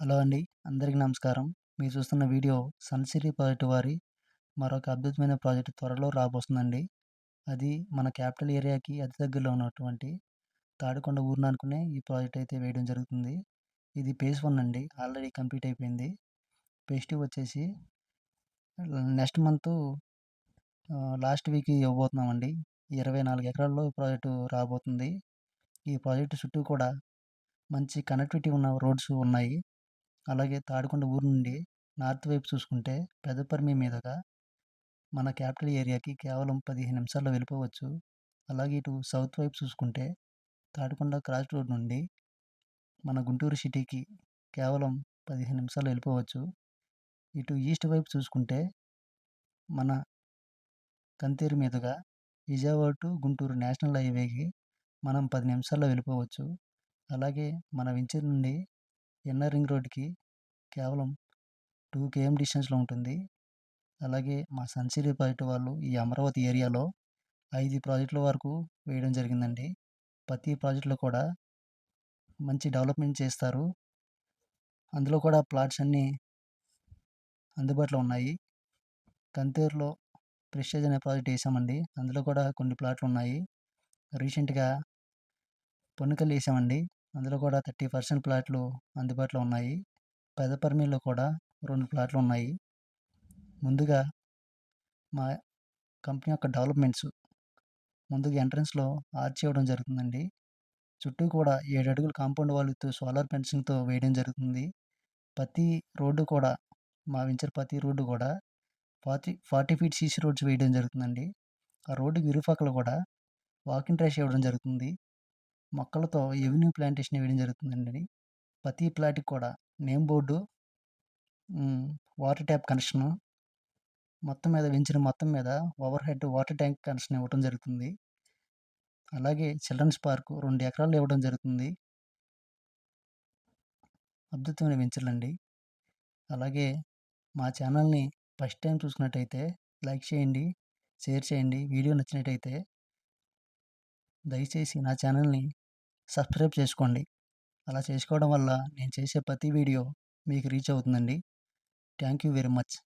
Hello అండి అందరికీ నమస్కారం. మీరు చూస్తున్న వీడియో సన్ సిటీ ప్రాజెక్టు వారి మరొక అద్భుతమైన ప్రాజెక్ట్ త్వరలో రాబోతుందండి అది మన క్యాపిటల్ ఏరియాకి అతి దగ్గరలో ఉన్నటువంటి తాడికొండ ఊరిని అనుకునే ఈ ప్రాజెక్ట్ అయితే వేయడం జరుగుతుంది. ఇది పేజ్ వన్ అండి ఆల్రెడీ కంప్లీట్ అయిపోయింది. పేజ్ టూ వచ్చేసి నెక్స్ట్ మంత్ లాస్ట్ వీక్ ఇవ్వబోతున్నామండి. ఇరవై నాలుగు ఎకరాల్లో ఈ ప్రాజెక్టు రాబోతుంది. ఈ ప్రాజెక్టు చుట్టూ కూడా మంచి కనెక్టివిటీ ఉన్న రోడ్స్ ఉన్నాయి. అలాగే తాడికొండ ఊరు నుండి నార్త్ వైపు చూసుకుంటే పెదపర్మి మీదుగా మన క్యాపిటల్ ఏరియాకి కేవలం పదిహేను నిమిషాల్లో వెళ్ళిపోవచ్చు. అలాగే ఇటు సౌత్ వైపు చూసుకుంటే తాడికొండ క్రాస్ రోడ్ నుండి మన గుంటూరు సిటీకి కేవలం పదిహేను నిమిషాల్లో వెళ్ళిపోవచ్చు. ఇటు ఈస్ట్ వైపు చూసుకుంటే మన కంతేరు మీదుగా విజయవాడ టు గుంటూరు నేషనల్ హైవేకి మనం పది నిమిషాల్లో వెళ్ళిపోవచ్చు. అలాగే మన వెంచర్ నుండి ఇన్నర్ రింగ్ రోడ్కి కేవలం టూ కేఎం డిస్టెన్స్లో ఉంటుంది. అలాగే మా సన్సిటీ ప్రాజెక్ట్ వాళ్ళు ఈ అమరావతి ఏరియాలో ఐదు ప్రాజెక్టుల వరకు వేయడం జరిగిందండి. ప్రతి ప్రాజెక్టులో కూడా మంచి డెవలప్మెంట్ చేస్తారు. అందులో కూడా ప్లాట్స్ అన్నీ అందుబాటులో ఉన్నాయి. కంతేరులో ప్రెస్టేజ్ అనే ప్రాజెక్ట్ వేసామండి. అందులో కూడా కొన్ని ప్లాట్లు ఉన్నాయి. రీసెంట్గా పొన్నుకల్ వేసామండి. అందులో కూడా థర్టీ పర్సెంట్ ప్లాట్లు అందుబాటులో ఉన్నాయి. పెదపర్మిలో కూడా రెండు ప్లాట్లు ఉన్నాయి. ముందుగా మా కంపెనీ యొక్క డెవలప్మెంట్స్ ముందుగా ఎంట్రన్స్లో ఆర్చ్ ఇవ్వడం జరుగుతుందండి. చుట్టూ కూడా ఏడు అడుగుల కాంపౌండ్ వాళ్ళతో సోలార్ ఫెన్సింగ్తో వేయడం జరుగుతుంది. ప్రతి రోడ్డు కూడా మా వెంచర్ ప్రతి రోడ్డు కూడా forty forty feet CC roads వేయడం జరుగుతుందండి. ఆ రోడ్డుకి ఇరుపక్కల కూడా వాకింగ్ ట్రేస్ ఇవ్వడం జరుగుతుంది. మొక్కలతో ఎవెన్యూ ప్లాంటేషన్ వేయడం జరుగుతుందండి. ప్రతి ప్లాట్కి కూడా name board water tap connection మొత్తం మీద వెంచిన మొత్తం మీద overhead water tank connection ఇవ్వడం జరుగుతుంది. అలాగే చిల్డ్రన్స్ పార్క్ రెండు ఎకరాలు ఇవ్వడం జరుగుతుంది. అద్భుతమైన వెంచర్లండి అలాగే మా ఛానల్ని ఫస్ట్ టైం చూసుకున్నట్టయితే లైక్ చేయండి షేర్ చేయండి. వీడియో నచ్చినట్టయితే దయచేసి నా ఛానల్ని సబ్స్క్రైబ్ చేసుకోండి. అలా చేసుకోవడం వల్ల నేను చేసే ప్రతి వీడియో మీకు రీచ్ అవుతుందండి. Thank you very much.